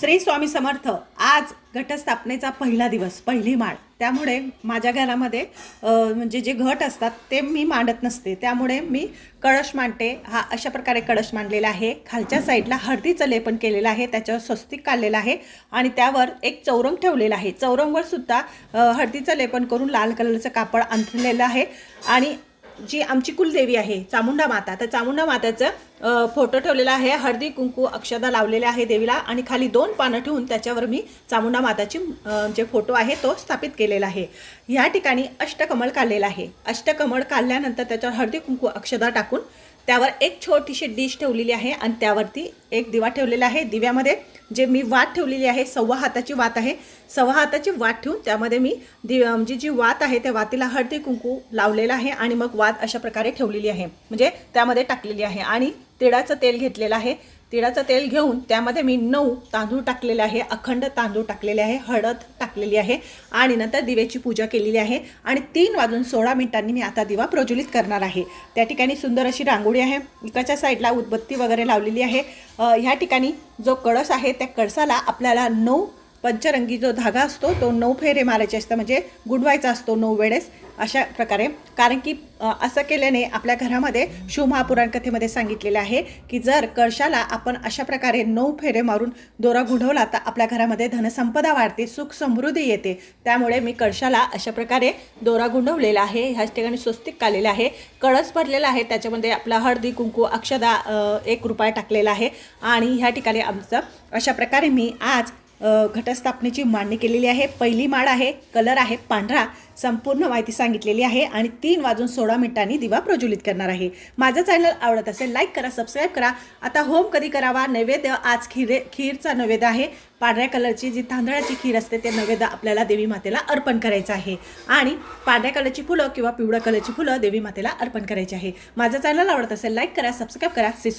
श्री स्वामी समर्थ आज घटस्थापनेचा पहिला दिवस पहिली माळ. त्यामुळे माझ्या घरामध्ये म्हणजे जे घट असतात ते मी मांडत नसते. त्यामुळे मी कळश मांडते. हा अशा प्रकारे कळश मांडलेला आहे. खालच्या साईडला हळदीचं लेपन केलेलं आहे. त्याच्यावर स्वस्तिक काढलेलं आहे. आणि त्यावर एक चौरंग ठेवलेला आहे. चौरंगवर सुद्धा हळदीचं लेपन करून लाल कलरचं कापड अंथरलेलं आहे. आणि जी आमची कुलदेवी आहे चामुंडा माता. तर चामुंडा माताचं फोटो ठेवलेला आहे. हळदी कुंकू अक्षदा लावलेल्या आहे देवीला आणि खाली दोन पानं ठेवून त्याच्यावर मी चामुंडा माताची जे फोटो आहे तो स्थापित केलेला आहे. ह्या ठिकाणी अष्टकमळ काढलेला आहे. अष्टकमळ काढल्यानंतर त्याच्यावर हळदी कुंकू अक्षदा टाकून त्यावर एक छोटीशी डिश ठेवलेली आहे आणि त्यावरती एक दिवा ठेवलेला आहे. दिव्यामध्ये जे मी वात ठेवलेली आहे सव्वा हाताची वात आहे. सव्वा हाताची वात ठेवून त्यामध्ये मी दि म्हणजे जी वात आहे त्या वातीला हळदी कुंकू लावलेला आहे आणि मग वात अशा प्रकारे ठेवलेली आहे. म्हणजे त्यामध्ये टाकलेली आहे आणि तिळाचं तेल घेतलेलं आहे. तिळाचं तेल घेऊन त्यामध्ये मी नऊ तांदूळ टाकलेले आहे अखंड तांदूळ टाकलेले आहे हळद टाकलेली आहे आणि नंतर दिव्याची पूजा केलेली आहे आणि तीन वाजून सोळा मिनिटांनी मी आता दिवा प्रज्वलित करणार आहे. त्या ठिकाणी सुंदर अशी रांगोळी आहे इकडच्या साईडला उदबत्ती वगैरे लावलेली आहे. ह्या ठिकाणी जो कळस आहे त्या कळसाला आपल्याला नऊ पंचरंगी जो धागा असतो तो नऊ फेरे मारायचे असतं म्हणजे गुंडवायचा असतो नऊ वेळेस अशा प्रकारे. कारण की असं केल्याने आपल्या घरामध्ये शिवमहापुराण कथेमध्ये सांगितलेलं आहे की जर कळशाला आपण अशा प्रकारे नऊ फेरे मारून दोरा गुढवला तर आपल्या घरामध्ये धनसंपदा वाढते सुख समृद्धी येते. त्यामुळे मी कळशाला अशा प्रकारे दोरा गुंडवलेला आहे ह्याच ठिकाणी स्वस्तिक काढलेलं आहे. कळस भरलेला आहे त्याच्यामध्ये आपला हळदी कुंकू अक्षदा एक रुपया टाकलेला आहे. आणि ह्या ठिकाणी आमचं अशा प्रकारे मी आज घटस्थापनेची मांडणी केलेली आहे. पहिली माळ आहे कलर आहे पांढरा संपूर्ण माहिती सांगितलेली आहे आणि तीन वाजून सोळा मिनिटांनी दिवा प्रज्वलित करणार आहे. माझं चॅनल आवडत असेल लाईक करा सबस्क्राईब करा. आता होम कधी करावा? नैवेद्य आज खिरे खीरचा नैवेद्य आहे. पांढऱ्या कलरची जी तांदळाची खीर असते ते नैवेद्य आपल्याला देवी मातेला अर्पण करायचं आहे. आणि पांढऱ्या कलरची फुलं किंवा पिवळ्या कलरची फुलं देवी मातेला अर्पण करायची आहे. माझं चॅनल आवडत असेल लाईक करा सबस्क्राईब करा. श्री